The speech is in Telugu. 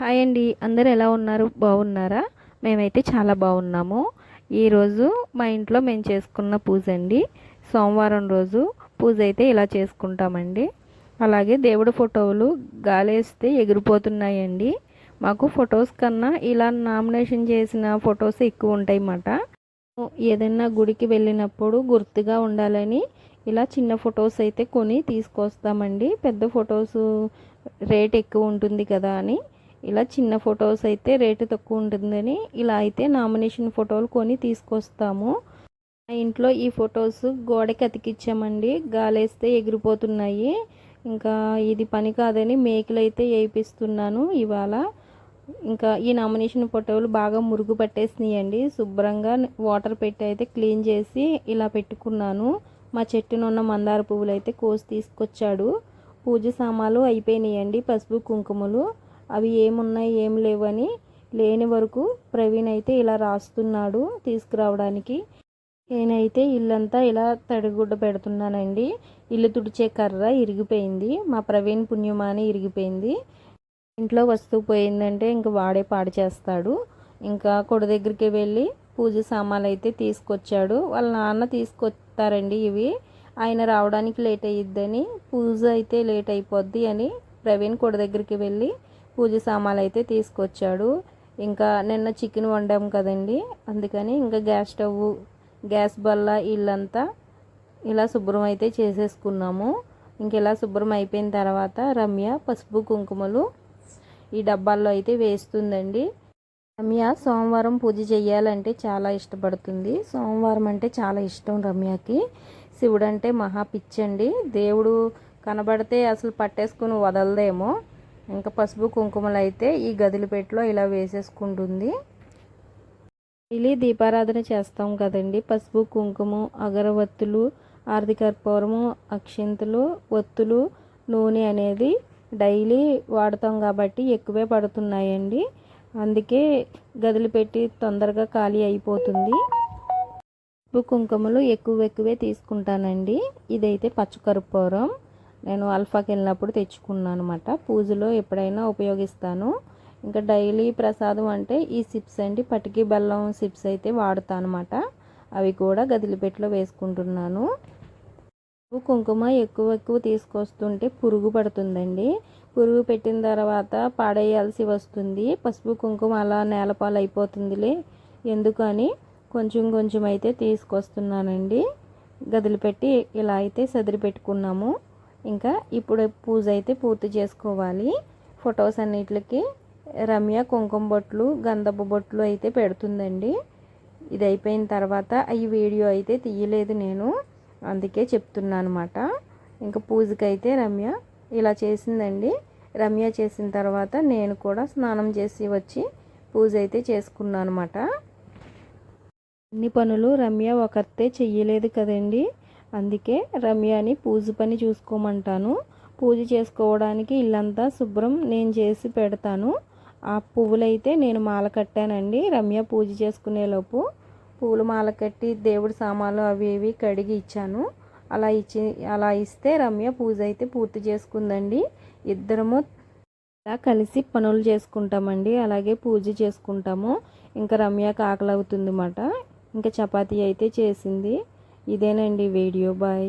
హాయ్ అండి. అందరు ఎలా ఉన్నారు? బాగున్నారా? మేమైతే చాలా బాగున్నాము. ఈరోజు మా ఇంట్లో మేము చేసుకున్న పూజ అండి. సోమవారం రోజు పూజ అయితే ఇలా చేసుకుంటామండి. అలాగే దేవుడు ఫోటోలు గాలేస్తే ఎగిరిపోతున్నాయండి. మాకు ఫొటోస్ కన్నా ఇలా నామినేషన్ చేసిన ఫొటోస్ ఎక్కువ ఉంటాయి అన్నమాట ఏదైనా గుడికి వెళ్ళినప్పుడు గుర్తుగా ఉండాలని ఇలా చిన్న ఫొటోస్ అయితే కొని తీసుకొస్తామండి. పెద్ద ఫొటోస్ రేట్ ఎక్కువ ఉంటుంది కదా అని. ఇలా చిన్న ఫొటోస్ అయితే రేటు తక్కువ ఉంటుందని ఇలా అయితే నామినేషన్ ఫోటోలు కొని తీసుకొస్తాము. మా ఇంట్లో ఈ ఫొటోస్ గోడకి అతికిచ్చామండి. గాలేస్తే ఎగిరిపోతున్నాయి. ఇంకా ఇది పని కాదని మేకలు అయితే వేయిస్తున్నాను ఇవాళ. ఇంకా ఈ నామినేషన్ ఫోటోలు బాగా మురుగు పట్టేసినాయండి. శుభ్రంగా వాటర్ పెట్టి అయితే క్లీన్ చేసి ఇలా పెట్టుకున్నాను. మా చెట్టునున్న మందార పువ్వులు అయితే కోసి తీసుకొచ్చాడు. పూజ సామాలు అయిపోయినాయండి పసుపు కుంకుమలు. అవి ఏమున్నాయి ఏం లేవని లేని వరకు ప్రవీణ్ అయితే ఇలా రాస్తున్నాడు తీసుకురావడానికి. నేనైతే ఇల్లంతా ఇలా తడిగుడ్డ పెడుతున్నానండి. ఇల్లు తుడిచే కర్ర ఇరిగిపోయింది. మా ప్రవీణ్ పుణ్యమాని ఇరిగిపోయింది. ఇంట్లో వస్తువు పోయిందంటే ఇంకా వాడే పాడు చేస్తాడు. ఇంకా కొడు దగ్గరికి వెళ్ళి పూజ సామాన్లు అయితే తీసుకొచ్చాడు. వాళ్ళ నాన్న తీసుకొస్తారండి ఇవి. ఆయన రావడానికి లేట్ అయ్యిద్దని పూజ అయితే లేట్ అయిపోద్ది అని ప్రవీణ్ కొడు దగ్గరికి వెళ్ళి పూజ సామాన్లు అయితే తీసుకొచ్చాడు. ఇంకా నిన్న చికెన్ వండాం కదండి. అందుకని ఇంకా గ్యాస్ స్టవ్ గ్యాస్ బల్ల ఇల్లంతా ఇలా శుభ్రం అయితే చేసేసుకున్నాము. ఇంక ఇలా శుభ్రం అయిపోయిన తర్వాత రమ్య పసుపు కుంకుమలు ఈ డబ్బాల్లో అయితే వేస్తుందండి. రమ్య సోమవారం పూజ చేయాలంటే చాలా ఇష్టపడుతుంది. సోమవారం అంటే చాలా ఇష్టం రమ్యకి. శివుడు అంటే మహా పిచ్చండి. దేవుడు కనబడితే అసలు పట్టేసుకుని వదలదేమో. ఇంకా పసుపు కుంకుమలు అయితే ఈ గదిలి పెట్టిలో ఇలా వేసేసుకుంటుంది. డైలీ దీపారాధన చేస్తాం కదండి. పసుపు కుంకుమ అగరవత్తులు ఆర్థికర్పూరము అక్షింతలు ఒత్తులు నూనె అనేది డైలీ వాడతాం కాబట్టి ఎక్కువే పడుతున్నాయండి. అందుకే గదిలి పెట్టి తొందరగా ఖాళీ అయిపోతుంది. పసుపు కుంకుమలు ఎక్కువ ఎక్కువే తీసుకుంటానండి. ఇదైతే పచ్చకర్పూరం. నేను అల్ఫాకి వెళ్ళినప్పుడు తెచ్చుకున్నాను అనమాట పూజలో ఎప్పుడైనా ఉపయోగిస్తాను. ఇంకా డైలీ ప్రసాదం అంటే ఈ సిప్స్ అండి. పటికి బెల్లం సిప్స్ అయితే వాడుతాను అనమాట అవి కూడా గదిలిపెట్టిలో వేసుకుంటున్నాను. కుంకుమ ఎక్కువ ఎక్కువ తీసుకొస్తుంటే పురుగు పడుతుందండి. పురుగు పెట్టిన తర్వాత పాడేయాల్సి వస్తుంది. పసుపు కుంకుమ అలా నేలపాలు అయిపోతుందిలే. ఎందుకని? కొంచెం కొంచెం అయితే తీసుకొస్తున్నానండి. గదిలిపెట్టి ఇలా అయితే సదిరి పెట్టుకున్నాము. ఇంకా ఇప్పుడు పూజ అయితే పూర్తి చేసుకోవాలి. ఫొటోస్ అన్నిటికి రమ్య కుంకుమ బొట్లు గంధపు బొట్లు అయితే పెడుతుందండి. ఇది అయిపోయిన తర్వాత ఈ వీడియో అయితే తీయలేదు నేను. అందుకే చెప్తున్నాను అనమాట ఇంకా పూజకైతే రమ్య ఇలా చేసిందండి. రమ్య చేసిన తర్వాత నేను కూడా స్నానం చేసి వచ్చి పూజ అయితే చేసుకున్నాను అనమాట అన్ని పనులు రమ్య ఒకరితే చెయ్యలేదు కదండి. అందుకే రమ్యని పూజ పని చూసుకోమంటాను. పూజ చేసుకోవడానికి ఇల్లంతా శుభ్రం నేను చేసి పెడతాను. ఆ పువ్వులైతే నేను మాల కట్టానండి. రమ్య పూజ చేసుకునేలోపు పూలు మాల కట్టి దేవుడి సామాన్లు అవి ఇవి కడిగి ఇచ్చాను. అలా ఇచ్చి అలా ఇస్తే రమ్య పూజ అయితే పూర్తి చేసుకుందండి. ఇద్దరము ఇలా కలిసి పనులు చేసుకుంటామండి. అలాగే పూజ చేసుకుంటాము. ఇంకా రమ్య ఆకలి అవుతుంది అన్నమాట ఇంకా చపాతీ అయితే చేసింది. ఇదేనండి వీడియో. బాయ్.